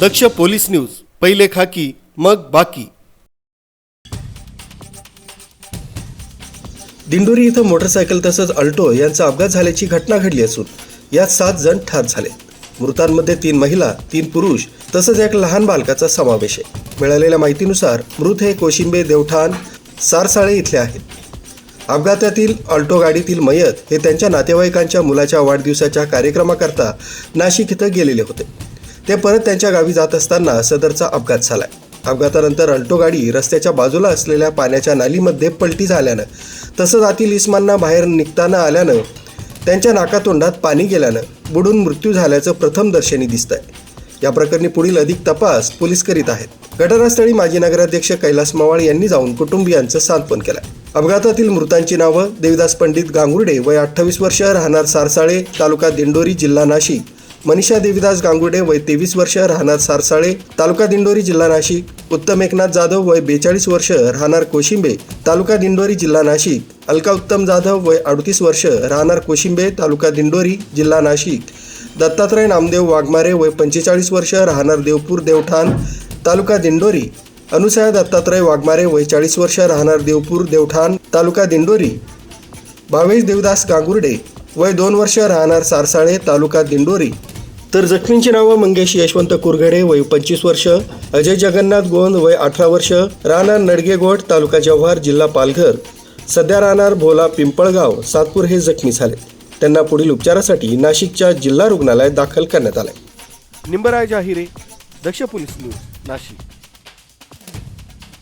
दक्ष police news पहिले खाकी मग बाकी. दिंडोरी इथं मोटरसायकल तसंच अल्टो यांचा अपघात झाल्याची घटना घडली असून यात सात जण ठार झाले. मृतांमध्ये तीन महिला तीन पुरुष तसंच एक लहान बालकाचा समावेश आहे. मिळालेल्या माहितीनुसार मृत हे कोशिंबे देवठाण सारसाळे इथले आहेत. अपघातातील अल्टो गाडीतील मयत हे त्यांच्या नातेवाईकांच्या मुलाच्या वाढदिवसाच्या कार्यक्रमाकरता नाशिक इथं गेलेले होते. ते परत त्यांच्या गावी जात असताना सदरचा अपघात झालाय. अपघातानंतर अल्टो गाडी रस्त्याच्या बाजूला असलेल्या पाण्याच्या नालीमध्ये पलटी झाल्यानं तसंच आतील इस्मांना बाहेर निघताना आल्यानं त्यांच्या नाकातोंडात पाणी गेल्यानं बुडून मृत्यू झाल्याचं प्रथम दर्शनी आहे या प्रकरणी पुढील अधिक तपास पोलीस करीत आहेत. घटनास्थळी माजी नगराध्यक्ष कैलास मवाळ यांनी जाऊन कुटुंबियांचं सांत्वन केलं अपघातातील मृतांची नावं देविदास पंडित गांगुर्डे वय अठ्ठावीस वर्ष राहणार सारसाळे तालुका दिंडोरी जिल्हा नाशिक. मनीषा देवीदास गांगुडे वय तेवीस वर्ष राहणार सारसाळे तालुका दिंडोरी जिल्हा नाशिक. उत्तम एकनाथ जाधव वय बेचाळीस वर्ष राहणार कोशिंबे तालुका दिंडोरी जिल्हा नाशिक. अलका उत्तम जाधव वय अडतीस वर्ष राहणार कोशिंबे तालुका दिंडोरी जिल्हा नाशिक. दत्तात्रय नामदेव वाघमारे वय पंचेचाळीस वर्ष राहणार देवपूर देवठाण तालुका दिंडोरी. अनुसया दत्तात्रय वाघमारे वय चाळीस वर्ष राहणार देवपूर देवठाण तालुका दिंडोरी. भावेश देवदास गांगुर्डे वय दोन वर्ष राहणार सारसाळे तालुका दिंडोरी. तर जखमींची नावं मंगेश यशवंत कुरघडे वय पंचवीस वर्ष अजय जगन्नाथ गोंद वय अठरा वर्ष राहणार नडगेगोट तालुका जव्हार जिल्हा पालघर. सध्या राहणार भोला पिंपळगाव सातपूर हे जखमी झाले. त्यांना पुढील उपचारासाठी नाशिकच्या जिल्हा रुग्णालयात दाखल करण्यात आले निंबराय जाहिरे दक्ष पोलीस न्यूज नाशिक.